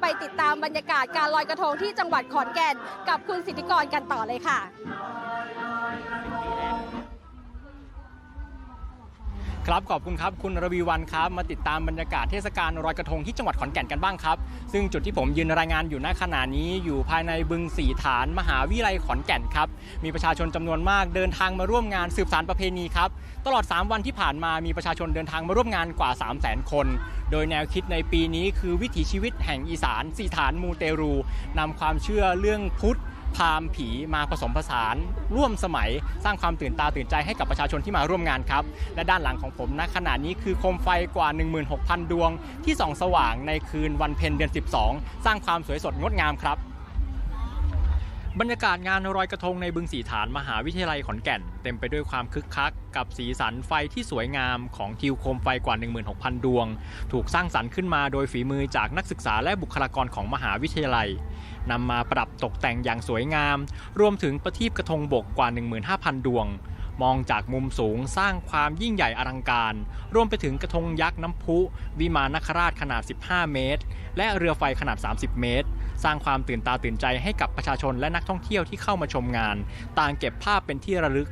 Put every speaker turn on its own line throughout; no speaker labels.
ไปติดตามบรรยากาศการลอยกระทงที่จังหวัดขอนแก่น กับคุณสิทธิกรกันต่อเลยค่ะ
ครับขอบคุณครับคุณระวีวันครับมาติดตามบรรยากาศเทศกาลลอยกระทงที่จังหวัดขอนแก่นกันบ้างครับ ซึ่งจุดที่ผมยืนรายงานอยู่ณขณะนี้อยู่ภายในบึงสีฐานมหาวิทยาลัยขอนแก่นครับ มีประชาชนจำนวนมากเดินทางมาร่วมงานสืบสารประเพณีครับ ตลอด 3 วันที่ผ่านมามีประชาชนเดินทางมาร่วมงานกว่า 3 0 0 0 0 0 คน โดยแนวคิดในปีนี้คือวิถีชีวิตแห่งอีสานสีฐานมูเตรูนำความเชื่อเรื่องพุทธ พามผีมาผสมผสาน ร่วมสมัยสร้างความตื่นตาตื่นใจให้กับประชาชนที่มาร่วมงานครับ และด้านหลังของผมณขณะนี้คือโคมไฟกว่า 16,000 ดวง ที่ส่องสว่างในคืนวันเพ็ญเดือน 12 สร้างความสวยสดงดงามครับ บรรยากาศงานลอยกระทงในบึงสีฐานมหาวิทยาลัยขอนแก่น เต็มไปด้วยความคึกคัก กับสีสันไฟที่สวยงามของทิวโคมไฟกว่า 16,000 ดวง ถูกสร้างสรรค์ขึ้นมาโดยฝีมือจากนักศึกษาและบุคลากรของมหาวิทยาลัยนำมาประดับตกแต่งอย่างสวยงาม รวมถึงประทีปกระทงบกกว่า 15,000 ดวง มองจากมุมสูงสร้างความยิ่งใหญ่อลังการ รวมไปถึงกระทงยักษ์น้ำพุ วิมานนคราชขนาด 15 เมตร และเรือไฟขนาด 30 เมตร สร้างความตื่นตาตื่นใจให้กับประชาชนและนักท่องเที่ยวที่เข้ามาชมงาน ต่างเก็บภาพเป็นที่ระลึก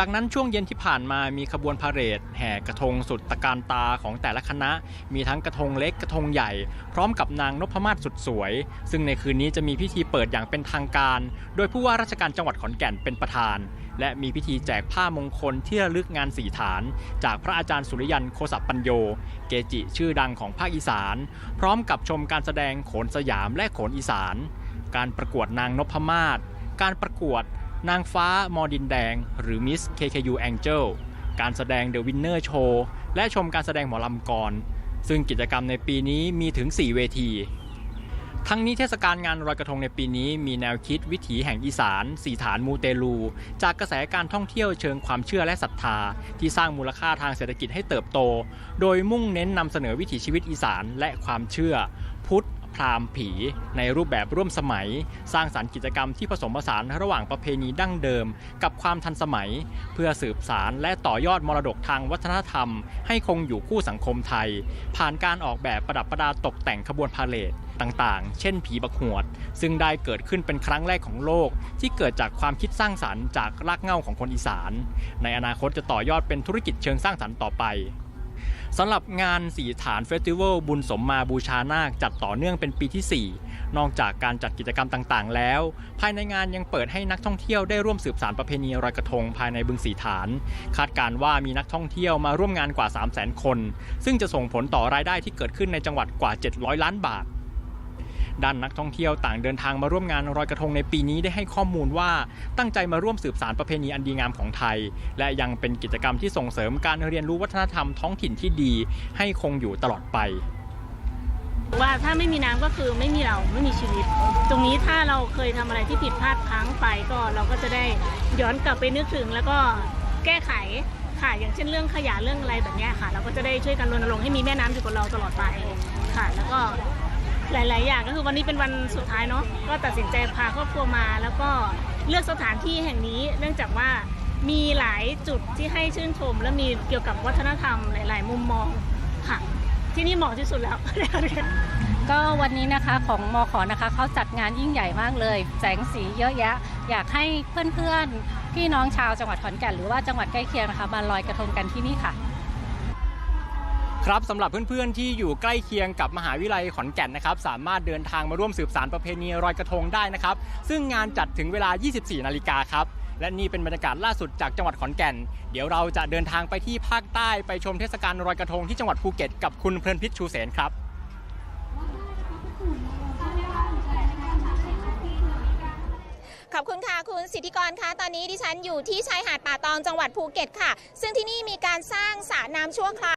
จากนั้นช่วงเย็นที่ผ่านมามีขบวนพาเหรดแห่กระทงสุดตะการตาของแต่ละคณะ มีทั้งกระทงเล็กกระทงใหญ่ พร้อมกับนางนพมาศสุดสวย ซึ่งในคืนนี้จะมีพิธีเปิดอย่างเป็นทางการ โดยผู้ว่าราชการจังหวัดขอนแก่นเป็นประธาน และมีพิธีแจกผ้ามงคลที่ระลึกงานสีฐาน จากพระอาจารย์สุริยันโคสัปปัญโย เกจิชื่อดังของภาคอีสาน พร้อมกับชมการแสดงโขนสยามและโขนอีสาน การประกวดนางนพมาศการประกวด นางฟ้ามอดินแดง หรือ Miss KKU Angel การแสดง The Winner Show และชมการแสดงหมอลำกร ซึ่งกิจกรรมในปีนี้มีถึง 4 เวที ทั้งนี้เทศกาลงานลอยกระทงในปีนี้มีแนวคิดวิถีแห่งอีสานสีฐานมูเตลู จากกระแสการท่องเที่ยวเชิงความเชื่อและศรัทธา ที่สร้างมูลค่าทางเศรษฐกิจให้เติบโต โดยมุ่งเน้นนำเสนอวิถีชีวิตอีสานและความเชื่อ พุทธ พราหมณ์ผี ในรูปแบบร่วมสมัย สร้างสรรค์กิจกรรมที่ผสมผสานระหว่างประเพณีดั้งเดิม กับความทันสมัย เพื่อสืบสารและต่อยอดมรดกทางวัฒนธรรม ให้คงอยู่คู่สังคมไทย ผ่านการออกแบบประดับประดาตกแต่งขบวนพาเหรดต่างๆ เช่นผีบักหวด ซึ่งได้เกิดขึ้นเป็นครั้งแรกของโลก ที่เกิดจากความคิดสร้างสรรค์จากรากเหง้าของคนอีสาน ในอนาคตจะต่อยอดเป็นธุรกิจเชิงสร้างสรรค์ต่อไป สำหรับงานสีฐานเฟสติวัลบุญสมมาบูชานาคจัดต่อเนื่องเป็นปีที่ 4 นอกจากการจัดกิจกรรมต่างๆ แล้ว ภายในงานยังเปิดให้นักท่องเที่ยวได้ร่วมสืบสารประเพณีรอยกระทงภายในบึงสีฐาน คาดการว่ามีนักท่องเที่ยวมาร่วมงานกว่า 3 0 0 0 0 0 คน ซึ่งจะส่งผลต่อรายได้ที่เกิดขึ้นในจังหวัดกว่า 700 ล้านบาท ด้านนักท่องเที่ยวต่างเดินทางมาร่วมงานลอยกระทงในปีนี้ได้ให้ข้อมูลว่าตั้งใจมาร่วมสืบสารประเพณีอันดีงามของไทย และยังเป็นกิจกรรมที่ส่งเสริมการเรียนรู้วัฒนธรรมท้องถิ่นที่ดี ให้คงอยู่ตลอดไป
ว่าถ้าไม่มีน้ำก็คือไม่มีเราไม่มีชีวิต ตรงนี้ถ้าเราเคยทำอะไรที่ผิดพลาดพลั้งไปก็เราก็จะได้ย้อนกลับไปนึกถึงแล้วก็แก้ไขค่ะอย่างเช่นเรื่องขยะเรื่องอะไรแบบนี้ค่ะ เราก็จะได้ช่วยกันรณรงค์ให้มีแม่น้ำอยู่กับเราตลอดไปค่ะ แล้วก็ หลาย ๆ อย่างก็คือวันนี้เป็นวันสุดท้ายเนาะก็ตัดสินใจพาครอบครัวมา แล้วก็เลือกสถานที่แห่งนี้ เนื่องจากว่ามีหลายจุดที่ให้ชื่นชม และมีเกี่ยวกับวัฒนธรรมหลาย ๆ มุมมองค่ะ ที่นี่เหมาะที่สุดแล้ว
ก็วันนี้นะคะของมอขอนะคะเขาจัดงานยิ่งใหญ่มากเลย แสงสีเยอะแยะ อยากให้เพื่อน ๆ พี่น้องชาวจังหวัดขอนแก่นหรือว่าจังหวัดใกล้เคียงนะคะมาลอยกระทงกันที่นี่ค่ะ
ครับสำหรับเพื่อนๆที่อยู่ใกล้เคียงกับมหาวิทยาลัยขอนแก่นนะครับ สามารถเดินทางมาร่วมสืบสารประเพณีลอยกระทงได้นะครับ ซึ่งงานจัดถึงเวลา 24 นาฬิกาครับ และนี่เป็นบรรยากาศล่าสุดจากจังหวัดขอนแก่น เดี๋ยวเราจะเดินทางไปที่ภาคใต้ไปชมเทศกาลลอยกระทงที่จังหวัดภูเก็ตกับคุณเพลินพิษชูเสนครับ
ขอบคุณค่ะ คุณสิทธิกรคะตอนนี้ดิฉันอยู่ที่ชายหาดป่าตองจังหวัดภูเก็ตค่ะ ซึ่งที่นี่มีการสร้างสระน้ำชั่วคราว